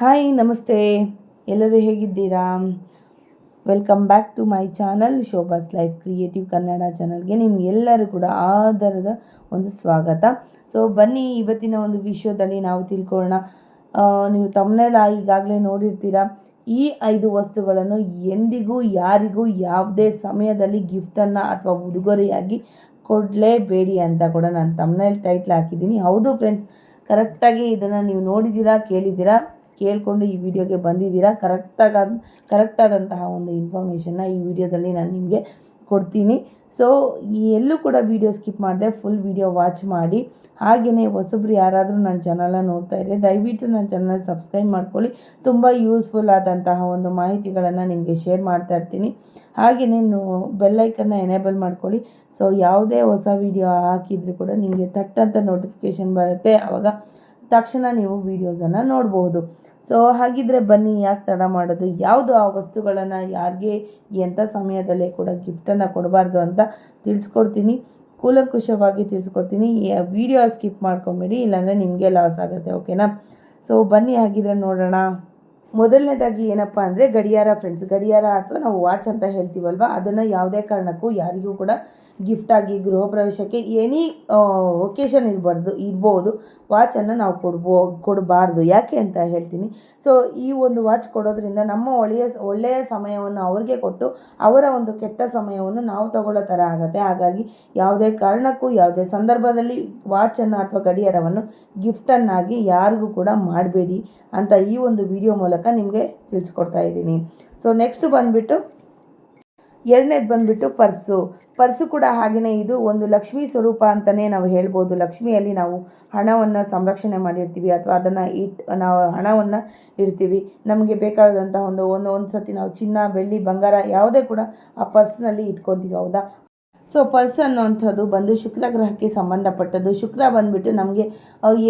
Hi ನಮಸ್ತೆ. ಎಲ್ಲರೂ ಹೇಗಿದ್ದೀರಾ? Welcome back to my channel Shobha's life creative Kannada ಚಾನಲ್ಗೆ ನಿಮಗೆಲ್ಲರೂ ಕೂಡ ಆಧಾರದ ಒಂದು ಸ್ವಾಗತ. ಸೊ ಬನ್ನಿ, ಇವತ್ತಿನ ಒಂದು ವಿಷಯದಲ್ಲಿ ನಾವು ತಿಳ್ಕೊಳ್ಳೋಣ. ನೀವು ತಮ್ಮನೆಲ್ಲ ಈಗಾಗಲೇ ನೋಡಿರ್ತೀರ, ಈ ಐದು ವಸ್ತುಗಳನ್ನು ಎಂದಿಗೂ ಯಾರಿಗೂ ಯಾವುದೇ ಸಮಯದಲ್ಲಿ ಗಿಫ್ಟನ್ನು ಅಥವಾ ಉಡುಗೊರೆಯಾಗಿ ಕೊಡಲೇಬೇಡಿ ಅಂತ ಕೂಡ ನಾನು ತಮ್ಮನೇಲಿ ಟೈಟ್ಲ್ ಹಾಕಿದ್ದೀನಿ. ಹೌದು ಫ್ರೆಂಡ್ಸ್ ಕರೆಕ್ಟಾಗಿ ಇದನ್ನು ನೀವು ನೋಡಿದ್ದೀರಾ, ಕೇಳಿದ್ದೀರಾ? ಕೇಳಿಕೊಂಡು ಈ ವಿಡಿಯೋಗೆ ಬಂದಿದ್ದೀರಾ? ಕರೆಕ್ಟಾಗ ಕರೆಕ್ಟಾದಂತಹ ಒಂದು ಇನ್ಫಾರ್ಮೇಷನ್ನ ಈ ವಿಡಿಯೋದಲ್ಲಿ ನಾನು ನಿಮಗೆ ಕೊಡ್ತೀನಿ. ಸೊ ಎಲ್ಲೂ ಕೂಡ ವಿಡಿಯೋ ಸ್ಕಿಪ್ ಮಾಡಿದೆ ಫುಲ್ ವಿಡಿಯೋ ವಾಚ್ ಮಾಡಿ. ಹಾಗೆಯೇ ಹೊಸಬ್ರು ಯಾರಾದರೂ ನನ್ನ ಚಾನಲ್ನ ನೋಡ್ತಾ ಇದ್ದರೆ ದಯವಿಟ್ಟು ನನ್ನ ಚಾನಲ್ ಸಬ್ಸ್ಕ್ರೈಬ್ ಮಾಡ್ಕೊಳ್ಳಿ. ತುಂಬ ಯೂಸ್ಫುಲ್ ಆದಂತಹ ಒಂದು ಮಾಹಿತಿಗಳನ್ನು ನಿಮಗೆ ಶೇರ್ ಮಾಡ್ತಾ ಇರ್ತೀನಿ. ಹಾಗೆಯೇ ಬೆಲ್ಲೈಕನ್ನ ಎನೇಬಲ್ ಮಾಡ್ಕೊಳ್ಳಿ. ಸೊ ಯಾವುದೇ ಹೊಸ ವಿಡಿಯೋ ಹಾಕಿದರೂ ಕೂಡ ನಿಮಗೆ ತಟ್ಟಂತ ನೋಟಿಫಿಕೇಷನ್ ಬರುತ್ತೆ. ಆವಾಗ ತಕ್ಷಣ ನೀವು ವೀಡಿಯೋಸನ್ನು ನೋಡ್ಬೋದು. ಸೊ ಹಾಗಿದ್ರೆ ಬನ್ನಿ, ಯಾಕೆ ತಡ ಮಾಡೋದು? ಯಾವುದು ಆ ವಸ್ತುಗಳನ್ನು ಯಾರಿಗೆ ಎಂಥ ಸಮಯದಲ್ಲೇ ಕೂಡ ಗಿಫ್ಟನ್ನು ಕೊಡಬಾರ್ದು ಅಂತ ತಿಳಿಸ್ಕೊಡ್ತೀನಿ. ಕೂಲಂಕುಷವಾಗಿ ತಿಳಿಸ್ಕೊಡ್ತೀನಿ. ವಿಡಿಯೋ ಸ್ಕಿಪ್ ಮಾಡ್ಕೊಂಬಿಡಿ, ಇಲ್ಲಾಂದರೆ ನಿಮಗೆ ಲಾಸ್ ಆಗುತ್ತೆ ಓಕೆನಾ ಸೊ ಬನ್ನಿ, ಹಾಗಿದ್ರೆ ನೋಡೋಣ. ಮೊದಲನೇದಾಗಿ ಏನಪ್ಪ ಅಂದರೆ ಗಡಿಯಾರ ಫ್ರೆಂಡ್ಸ್ ಗಡಿಯಾರ ಅಥವಾ ನಾವು ವಾಚ್ ಅಂತ ಹೇಳ್ತೀವಲ್ವ? ಅದನ್ನು ಯಾವುದೇ ಕಾರಣಕ್ಕೂ ಯಾರಿಗೂ ಕೂಡ ಗಿಫ್ಟಾಗಿ ಗೃಹ ಪ್ರವೇಶಕ್ಕೆ ಎನಿ ಒಕೇಶನ್ ಇರಬಾರ್ದು, ಇರ್ಬೋದು ವಾಚನ್ನು ನಾವು ಕೊಡ್ಬೋ, ಕೊಡಬಾರ್ದು. ಯಾಕೆ ಅಂತ ಹೇಳ್ತೀನಿ. ಸೊ ಈ ಒಂದು ವಾಚ್ ಕೊಡೋದ್ರಿಂದ ನಮ್ಮ ಒಳ್ಳೆಯ ಒಳ್ಳೆಯ ಸಮಯವನ್ನು ಅವ್ರಿಗೆ ಕೊಟ್ಟು ಅವರ ಒಂದು ಕೆಟ್ಟ ಸಮಯವನ್ನು ನಾವು ತಗೊಳ್ಳೋ ಥರ ಆಗುತ್ತೆ. ಹಾಗಾಗಿ ಯಾವುದೇ ಕಾರಣಕ್ಕೂ, ಯಾವುದೇ ಸಂದರ್ಭದಲ್ಲಿ ವಾಚನ್ನು ಅಥವಾ ಗಡಿಯಾರವನ್ನು ಗಿಫ್ಟನ್ನಾಗಿ ಯಾರಿಗೂ ಕೂಡ ಮಾಡಬೇಡಿ ಅಂತ ಈ ಒಂದು ವಿಡಿಯೋ ಮೂಲಕ ನಿಮಗೆ ತಿಳಿಸ್ಕೊಡ್ತಾ ಇದ್ದೀನಿ. ಸೊ ನೆಕ್ಸ್ಟ್ ಬಂದುಬಿಟ್ಟು ಎರಡನೇದು ಬಂದುಬಿಟ್ಟು ಪರ್ಸು. ಪರ್ಸು ಕೂಡ ಹಾಗೆಯೇ ಇದು ಒಂದು ಲಕ್ಷ್ಮೀ ಸ್ವರೂಪ ಅಂತಲೇ ನಾವು ಹೇಳ್ಬೋದು. ಲಕ್ಷ್ಮಿಯಲ್ಲಿ ನಾವು ಹಣವನ್ನು ಸಂರಕ್ಷಣೆ ಮಾಡಿರ್ತೀವಿ ಅಥವಾ ಅದನ್ನು ಇಟ್, ನಾವು ಹಣವನ್ನು ಇಡ್ತೀವಿ. ನಮಗೆ ಬೇಕಾದಂಥ ಒಂದು ಒಂದು ಒಂದು ಸತಿ ನಾವು ಚಿನ್ನ, ಬೆಳ್ಳಿ, ಬಂಗಾರ ಯಾವುದೇ ಕೂಡ ಆ ಪರ್ಸ್ನಲ್ಲಿ ಇಟ್ಕೊತೀವಿ, ಹೌದಾ? ಸೊ ಪರ್ಸ್ ಅನ್ನೋವಂಥದ್ದು ಬಂದು ಶುಕ್ರ ಗ್ರಹಕ್ಕೆ ಸಂಬಂಧಪಟ್ಟದ್ದು. ಶುಕ್ರ ಬಂದುಬಿಟ್ಟು ನಮಗೆ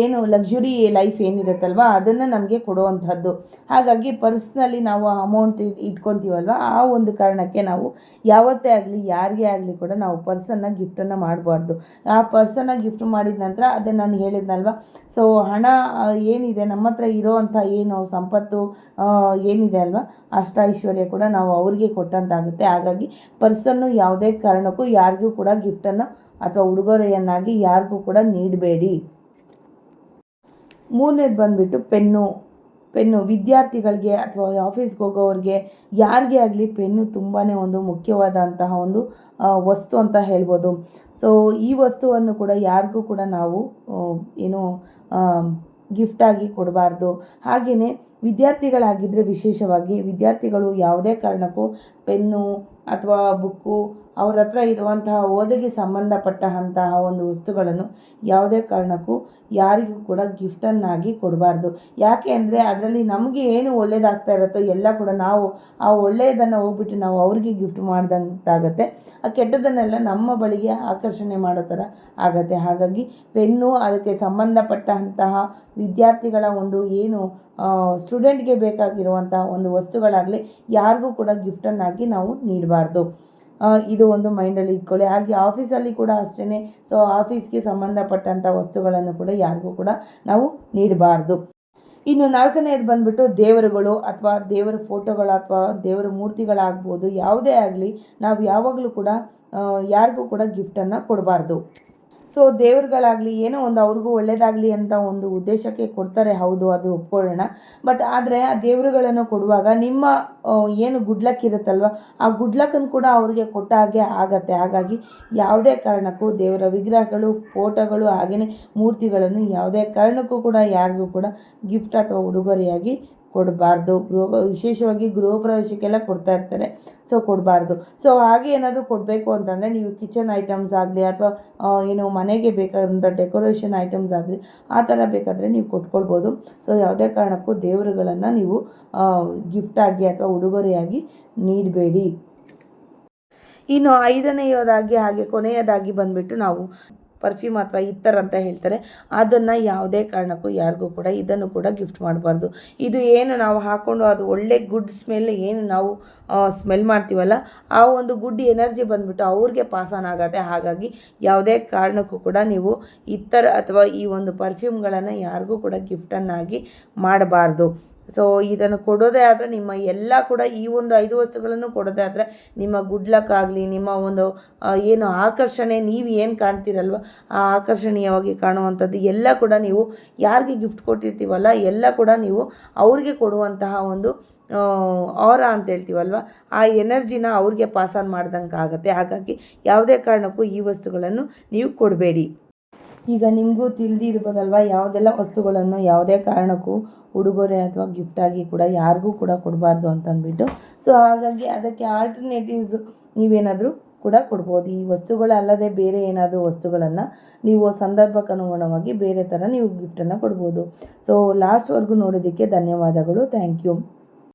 ಏನು ಲಕ್ಸುರಿ ಲೈಫ್ ಏನಿರುತ್ತಲ್ವ, ಅದನ್ನು ನಮಗೆ ಕೊಡುವಂಥದ್ದು. ಹಾಗಾಗಿ ಪರ್ಸ್ನಲ್ಲಿ ನಾವು ಅಮೌಂಟ್ ಇಟ್ಕೊತೀವಲ್ವ, ಆ ಒಂದು ಕಾರಣಕ್ಕೆ ನಾವು ಯಾವತ್ತೇ ಆಗಲಿ, ಯಾರಿಗೆ ಆಗಲಿ ಕೂಡ ನಾವು ಪರ್ಸನ್ನು ಗಿಫ್ಟನ್ನು ಮಾಡಬಾರ್ದು. ಆ ಪರ್ಸನ್ನು ಗಿಫ್ಟ್ ಮಾಡಿದ ನಂತರ ಅದೇ ನಾನು ಹೇಳಿದ್ನಲ್ವ ಸೊ ಹಣ ಏನಿದೆ, ನಮ್ಮ ಹತ್ರ ಇರೋವಂಥ ಏನು ಸಂಪತ್ತು ಏನಿದೆ ಅಲ್ವಾ ಅಷ್ಟ ಐಶ್ವರ್ಯ ಕೂಡ ನಾವು ಅವ್ರಿಗೆ ಕೊಟ್ಟಂತಾಗುತ್ತೆ. ಹಾಗಾಗಿ ಪರ್ಸನ್ನು ಯಾವುದೇ ಕಾರಣಕ್ಕೂ ಯಾರಿಗೂ ಕೂಡ ಗಿಫ್ಟನ್ನು ಅಥವಾ ಉಡುಗೊರೆಯನ್ನಾಗಿ ಯಾರಿಗೂ ಕೂಡ ನೀಡಬೇಡಿ. ಮೂರನೇದು ಬಂದುಬಿಟ್ಟು ಪೆನ್ನು. ಪೆನ್ನು ವಿದ್ಯಾರ್ಥಿಗಳಿಗೆ ಅಥವಾ ಆಫೀಸ್ಗೆ ಹೋಗೋವ್ರಿಗೆ ಯಾರಿಗೆ ಆಗಲಿ ಪೆನ್ನು ತುಂಬಾ ಒಂದು ಮುಖ್ಯವಾದಂತಹ ಒಂದು ವಸ್ತು ಅಂತ ಹೇಳ್ಬೋದು. ಸೊ ಈ ವಸ್ತುವನ್ನು ಕೂಡ ಯಾರಿಗೂ ಕೂಡ ನಾವು ಏನು ಗಿಫ್ಟಾಗಿ ಕೊಡಬಾರ್ದು. ಹಾಗೆಯೇ ವಿದ್ಯಾರ್ಥಿಗಳಾಗಿದ್ದರೆ ವಿಶೇಷವಾಗಿ ವಿದ್ಯಾರ್ಥಿಗಳು ಯಾವುದೇ ಕಾರಣಕ್ಕೂ ಪೆನ್ನು ಅಥವಾ ಬುಕ್ಕು ಅವ್ರ ಹತ್ರ ಇರುವಂತಹ ಓದಿಗೆ ಸಂಬಂಧಪಟ್ಟಂತಹ ಒಂದು ವಸ್ತುಗಳನ್ನು ಯಾವುದೇ ಕಾರಣಕ್ಕೂ ಯಾರಿಗೂ ಕೂಡ ಗಿಫ್ಟನ್ನಾಗಿ ಕೊಡಬಾರ್ದು. ಯಾಕೆ ಅಂದರೆ ಅದರಲ್ಲಿ ನಮಗೆ ಏನು ಒಳ್ಳೇದಾಗ್ತಾ ಇರುತ್ತೋ ಎಲ್ಲ ಕೂಡ ನಾವು ಆ ಒಳ್ಳೆಯದನ್ನು ಹೋಗ್ಬಿಟ್ಟು ನಾವು ಅವ್ರಿಗೆ ಗಿಫ್ಟ್ ಮಾಡ್ದಂತಾಗತ್ತೆ. ಆ ಕೆಟ್ಟದನ್ನೆಲ್ಲ ನಮ್ಮ ಬಳಿಗೆ ಆಕರ್ಷಣೆ ಮಾಡೋ ಥರ ಆಗತ್ತೆ. ಹಾಗಾಗಿ ಪೆನ್ನು, ಅದಕ್ಕೆ ಸಂಬಂಧಪಟ್ಟಂತಹ ವಿದ್ಯಾರ್ಥಿಗಳ ಒಂದು ಏನು ಸ್ಟೂಡೆಂಟ್ಗೆ ಬೇಕಾಗಿರುವಂತಹ ಒಂದು ವಸ್ತುಗಳಾಗಲಿ ಯಾರಿಗೂ ಕೂಡ ಗಿಫ್ಟನ್ನಾಗಿ ನಾವು ನೀಡಬಾರ್ದು. ಇದು ಒಂದು ಮೈಂಡಲ್ಲಿ ಇಟ್ಕೊಳ್ಳಿ. ಹಾಗೆ ಆಫೀಸಲ್ಲಿ ಕೂಡ ಅಷ್ಟೇ ಸೊ ಆಫೀಸ್ಗೆ ಸಂಬಂಧಪಟ್ಟಂಥ ವಸ್ತುಗಳನ್ನು ಕೂಡ ಯಾರಿಗೂ ಕೂಡ ನಾವು ನೀಡಬಾರ್ದು. ಇನ್ನು ನಾಲ್ಕನೇದು ಬಂದ್ಬಿಟ್ಟು ದೇವರುಗಳು ಅಥವಾ ದೇವರ ಫೋಟೋಗಳು ಅಥವಾ ದೇವರ ಮೂರ್ತಿಗಳಾಗ್ಬೋದು, ಯಾವುದೇ ಆಗಲಿ, ನಾವು ಯಾವಾಗಲೂ ಕೂಡ ಯಾರಿಗೂ ಕೂಡ ಗಿಫ್ಟನ್ನು ಕೊಡಬಾರ್ದು. ಸೊ ದೇವ್ರುಗಳಾಗಲಿ ಏನೋ ಒಂದು ಅವ್ರಿಗೂ ಒಳ್ಳೇದಾಗಲಿ ಅಂತ ಒಂದು ಉದ್ದೇಶಕ್ಕೆ ಕೊಡ್ತಾರೆ, ಹೌದು, ಅದು ಒಪ್ಕೊಳ್ಳೋಣ. ಬಟ್ ಆದರೆ ಆ ದೇವರುಗಳನ್ನು ಕೊಡುವಾಗ ನಿಮ್ಮ ಏನು ಏನು ಗುಡ್ಲಕ್ ಇರುತ್ತಲ್ವ, ಆ ಗುಡ್ಲಕ್ಕನ್ನು ಕೂಡ ಅವ್ರಿಗೆ ಕೊಟ್ಟ ಹಾಗೆ ಆಗತ್ತೆ. ಹಾಗಾಗಿ ಯಾವುದೇ ಕಾರಣಕ್ಕೂ ದೇವರ ವಿಗ್ರಹಗಳು, ಫೋಟೋಗಳು, ಹಾಗೆಯೇ ಮೂರ್ತಿಗಳನ್ನು ಯಾವುದೇ ಕಾರಣಕ್ಕೂ ಕೂಡ ಯಾರಿಗೂ ಕೂಡ ಗಿಫ್ಟ್ ಅಥವಾ ಉಡುಗೊರೆಯಾಗಿ ಕೊಡಬಾರ್ದು. ಗೃಹ, ವಿಶೇಷವಾಗಿ ಗೃಹ ಪ್ರವೇಶಕ್ಕೆಲ್ಲ ಕೊಡ್ತಾ ಇರ್ತಾರೆ. ಸೊ ಕೊಡಬಾರ್ದು. ಸೊ ಹಾಗೆ ಏನಾದರೂ ಕೊಡಬೇಕು ಅಂತಂದರೆ ನೀವು ಕಿಚನ್ ಐಟಮ್ಸ್ ಆಗಲಿ ಅಥವಾ ಏನು ಮನೆಗೆ ಬೇಕಾದಂಥ ಡೆಕೋರೇಷನ್ ಐಟಮ್ಸ್ ಆಗಲಿ ಆ ಥರ ಬೇಕಾದರೆ ನೀವು ಕೊಟ್ಕೊಳ್ಬೋದು. ಸೊ ಯಾವುದೇ ಕಾರಣಕ್ಕೂ ದೇವರುಗಳನ್ನು ನೀವು ಗಿಫ್ಟಾಗಿ ಅಥವಾ ಉಡುಗೊರೆಯಾಗಿ ನೀಡಬೇಡಿ. ಇನ್ನು ಐದನೆಯದಾಗಿ ಹಾಗೆ ಕೊನೆಯದಾಗಿ ಬಂದುಬಿಟ್ಟು ನಾವು ಪರ್ಫ್ಯೂಮ್ ಅಥವಾ ಇತ್ತರ್ ಅಂತ ಹೇಳ್ತಾರೆ. ಅದನ್ನು ಯಾವುದೇ ಕಾರಣಕ್ಕೂ ಯಾರಿಗೂ ಕೂಡ ಇದನ್ನು ಕೂಡ ಗಿಫ್ಟ್ ಮಾಡಬಾರ್ದು. ಇದು ಏನು ನಾವು ಹಾಕ್ಕೊಂಡು ಅದು ಒಳ್ಳೆ ಗುಡ್ ಸ್ಮೆಲ್ ಏನು ನಾವು ಸ್ಮೆಲ್ ಮಾಡ್ತೀವಲ್ಲ, ಆ ಒಂದು ಗುಡ್ ಎನರ್ಜಿ ಬಂದ್ಬಿಟ್ಟು ಅವ್ರಿಗೆ ಪಾಸ್ ಆನ್ ಆಗುತ್ತೆ. ಹಾಗಾಗಿ ಯಾವುದೇ ಕಾರಣಕ್ಕೂ ಕೂಡ ನೀವು ಇತ್ತರ್ ಅಥವಾ ಈ ಒಂದು ಪರ್ಫ್ಯೂಮ್ಗಳನ್ನು ಯಾರಿಗೂ ಕೂಡ ಗಿಫ್ಟನ್ನಾಗಿ ಮಾಡಬಾರ್ದು. ಸೊ ಇದನ್ನು ಕೊಡೋದೇ ಆದರೆ ನಿಮ್ಮ ಎಲ್ಲ ಕೂಡ ಈ ಒಂದು ಐದು ವಸ್ತುಗಳನ್ನು ಕೊಡೋದೇ ಆದರೆ ನಿಮ್ಮ ಗುಡ್ ಲಕ್ ಆಗಲಿ, ನಿಮ್ಮ ಒಂದು ಏನು ಆಕರ್ಷಣೆ ನೀವು ಏನು ಕಾಣ್ತೀರಲ್ವ, ಆ ಆಕರ್ಷಣೀಯವಾಗಿ ಕಾಣುವಂಥದ್ದು ಎಲ್ಲ ಕೂಡ ನೀವು ಯಾರಿಗೆ ಗಿಫ್ಟ್ ಕೊಟ್ಟಿರ್ತೀವಲ್ಲ, ಎಲ್ಲ ಕೂಡ ನೀವು ಅವ್ರಿಗೆ ಕೊಡುವಂತಹ ಒಂದು ಆರ ಅಂತ ಹೇಳ್ತೀವಲ್ವ, ಆ ಎನರ್ಜಿನ ಅವ್ರಿಗೆ ಪಾಸ್ ಆನ್ ಮಾಡ್ದಂಗೆ ಆಗುತ್ತೆ ಹಾಗಾಗಿ ಯಾವುದೇ ಕಾರಣಕ್ಕೂ ಈ ವಸ್ತುಗಳನ್ನು ನೀವು ಕೊಡಬೇಡಿ. ಈಗ ನಿಮಗೂ ತಿಳಿದಿರ್ಬೋದಲ್ವ ಯಾವುದೆಲ್ಲ ವಸ್ತುಗಳನ್ನು ಯಾವುದೇ ಕಾರಣಕ್ಕೂ ಉಡುಗೊರೆ ಅಥವಾ ಗಿಫ್ಟಾಗಿ ಕೂಡ ಯಾರಿಗೂ ಕೂಡ ಕೊಡಬಾರ್ದು ಅಂತಂದ್ಬಿಟ್ಟು. ಸೊ ಹಾಗಾಗಿ ಅದಕ್ಕೆ ಆಲ್ಟರ್ನೇಟಿವ್ಸ್ ನೀವೇನಾದರೂ ಕೂಡ ಕೊಡ್ಬೋದು. ಈ ವಸ್ತುಗಳಲ್ಲದೆ ಬೇರೆ ಏನಾದರೂ ವಸ್ತುಗಳನ್ನು ನೀವು ಸಂದರ್ಭಕ್ಕನುಗುಣವಾಗಿ ಬೇರೆ ಥರ ನೀವು ಗಿಫ್ಟನ್ನು ಕೊಡ್ಬೋದು. ಸೊ ಲಾಸ್ಟ್ವರೆಗೂ ನೋಡೋದಕ್ಕೆ ಧನ್ಯವಾದಗಳು. Thank you